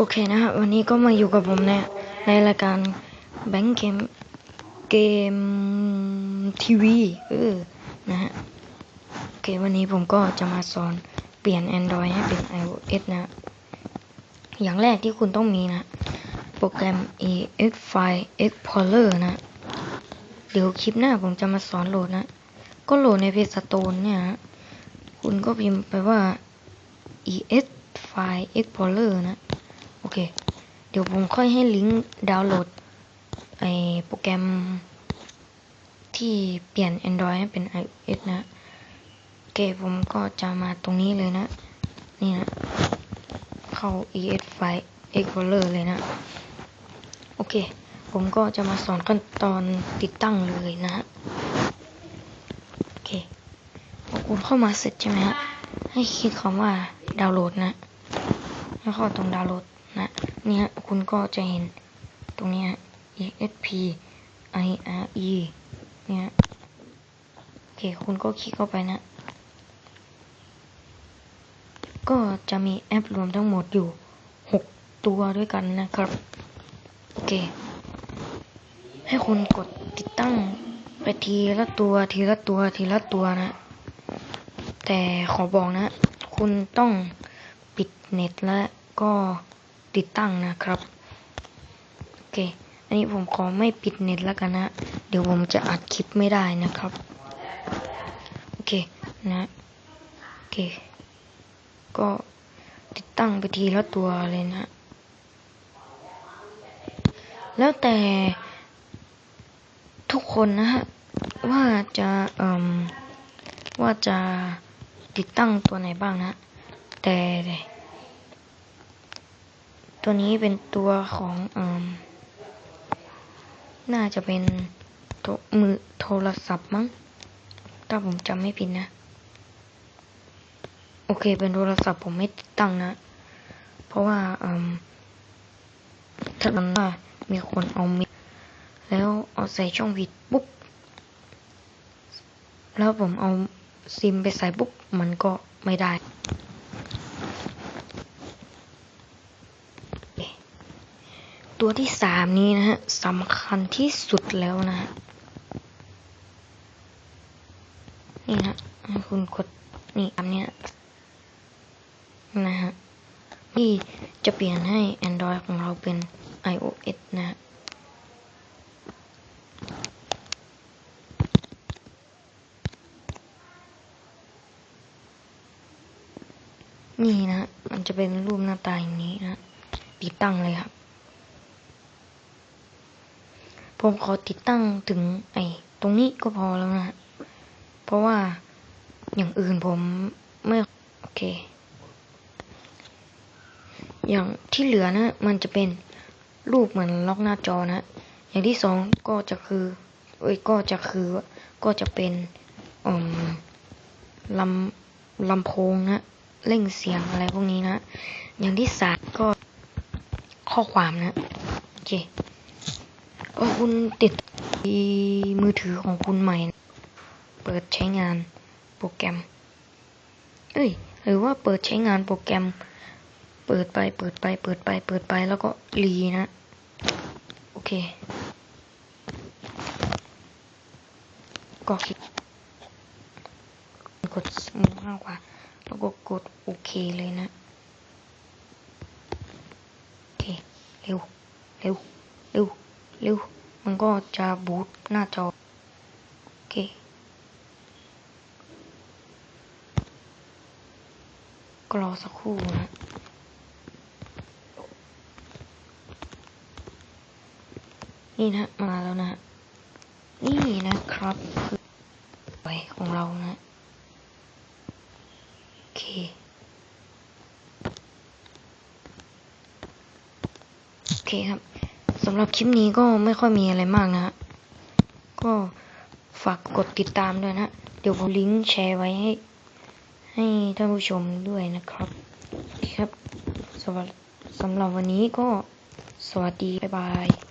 โอเคนะครับวันนี้ก็มาอยู่กับผมในในรายการแบงค์เกมเกมทีวีเออนะฮะโอเควันนี้ผมก็จะมาสอนเปลี่ยน Android ให้เป็น iOS นะ อย่างแรกที่คุณต้องมีนะ โปรแกรม EX File Explorer นะ เดี๋ยวคลิปหน้าผมจะมาสอนโหลดนะ ก็โหลดในเพจสโตนเนี่ยฮะคุณก็พิมพ์ไปว่า EX File Explorer นะ โอเค เดี๋ยวผมค่อยให้ลิงก์ดาวน์โหลดไอโปรแกรมที่เปลี่ยน Android ให้เป็น iOS นะ โอเค ผมก็จะมาตรงนี้เลยนะ นี่นะ เข้า ES File Explorer เลยนะ โอเค ผมก็จะมาสอนขั้นตอนติดตั้งเลยนะฮะโอเคพอคุณเข้ามาเสร็จใช่ไหมฮะ ให้คลิกคำว่าดาวน์โหลดนะ แล้วก็ตรงดาวน์โหลด นะนี่ฮะคุณก็จะเห็นตรงนี้ฮะ exp ire เนี่ยโอเค คุณก็คลิกเข้าไปนะ ก็จะมีแอปรวมทั้งหมดอยู่ 6 ตัวด้วยกันนะครับ โอเค ให้คุณกดติดตั้งไปทีละตัวทีละตัวทีละตัวนะ แต่ขอบอกนะ คุณต้องปิดเน็ตและก็ ติดตั้งนะครับโอเค อันนี้ผมขอไม่ปิดเน็ตแล้วกันนะ เดี๋ยวผมจะอัดคลิปไม่ได้นะครับโอเคนะโอเค ก็ติดตั้งไปทีละตัวเลยนะ แล้วแต่ทุกคนนะฮะว่าจะเอ่มว่าจะติดตั้งตัวไหนบ้างนะ แต่ ตัวนี้เป็นตัวของเอ่มน่าจะเป็นโทรมือโทรศัพท์มั้ง ถ้าผมจำไม่ผิดนะ โอเค เป็นโทรศัพท์ผมไม่ติดตั้งนะ เพราะว่าเอ่มถ้ามันว่ามีคนเอามิแล้วเอาใส่ช่องผิดปุ๊บ แล้วผมเอาซิมไปใส่ปุ๊บ มันก็ไม่ได้ ตัวที่สามนี้นะฮะสำคัญที่สุดแล้วนะฮะนี่นะให้คุณกดนี่อันเนี้ยนะฮะที่จะเปลี่ยนให้ Android ของเราเป็น iOS นะฮะนี่นะ มันจะเป็นรูปหน้าตาอย่างนี้นะ ติดตั้งเลยครับ ผมขอติดตั้งถึงไอ้ตรงนี้ก็พอแล้วนะ เพราะว่าอย่างอื่นผมไม่โอเค อย่างที่เหลือนะ มันจะเป็นรูปเหมือนล็อกหน้าจอนะ อย่างที่สองก็จะคือ เอ้ยก็จะคือ ก็จะเป็นอมลำลำโพงนะเร่งเสียงอะไรพวกนี้นะ อย่างที่สามก็ข้อความนะ โอเค ก็คุณติดมือถือของคุณใหม่ เปิดใช้งานโปรแกรม เอ้ย หรือว่าเปิดใช้งานโปรแกรม เปิดไปเปิดไป เปิดไป เปิดไปแล้วก็รีนะ โอเค ก็คลิกกดมุมข้างขวาแล้วก็กดโอเคเลยนะ โอเค เร็ว เร็ว เร็ว เร็วมันก็จะบูตหน้าจอ โอเคก็รอสักครู่นะนี่นะมาแล้วนะ นี่นะครับคือไปของเรานะ โอเค โอเคครับ สำหรับคลิปนี้ก็ไม่ค่อยมีอะไรมากนะฮะก็ฝากกดติดตามด้วยนะเดี๋ยวผมลิงก์แชร์ไว้ให้ ให้ท่านผู้ชมด้วยนะครับคครับสำหรับสำหรับวันนี้ก็สวัสดี บ๊ายบาย